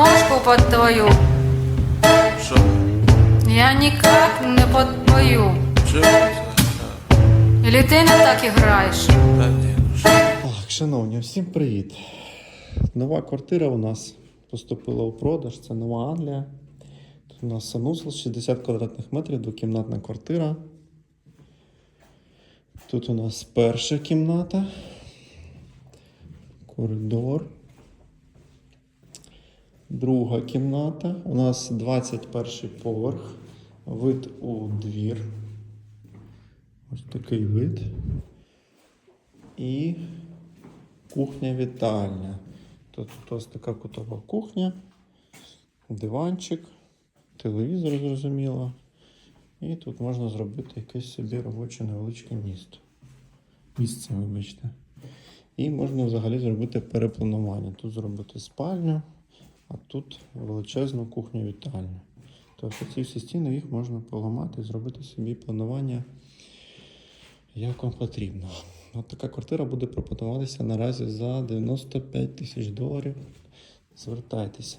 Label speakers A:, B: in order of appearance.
A: мошку под твою.
B: Шо?
A: Я никак не под твою.
B: Чого?
A: Или ти не так граєш? Та
B: ні, ну що? Так,
C: шановні, всім привіт. Нова квартира у нас поступила у продаж. Це нова Англія. Тут у нас санузел 60 квадратних метрів, двокімнатна квартира. Тут у нас перша кімната, коридор. Друга кімната. У нас 21 поверх. Вид у двір. Ось такий вид. І кухня-вітальня. Тут ось така кутова кухня, диванчик, телевізор, зрозуміло. І тут можна зробити якесь собі робоче невеличке місто. Місце, вибачте. І можна взагалі зробити перепланування. Тут зробити спальню, а тут величезну кухню-вітальню. Тобто ці всі стіни їх можна поламати і зробити собі планування як вам потрібно. От така квартира буде пропонуватися наразі за 95 тисяч доларів. Звертайтеся.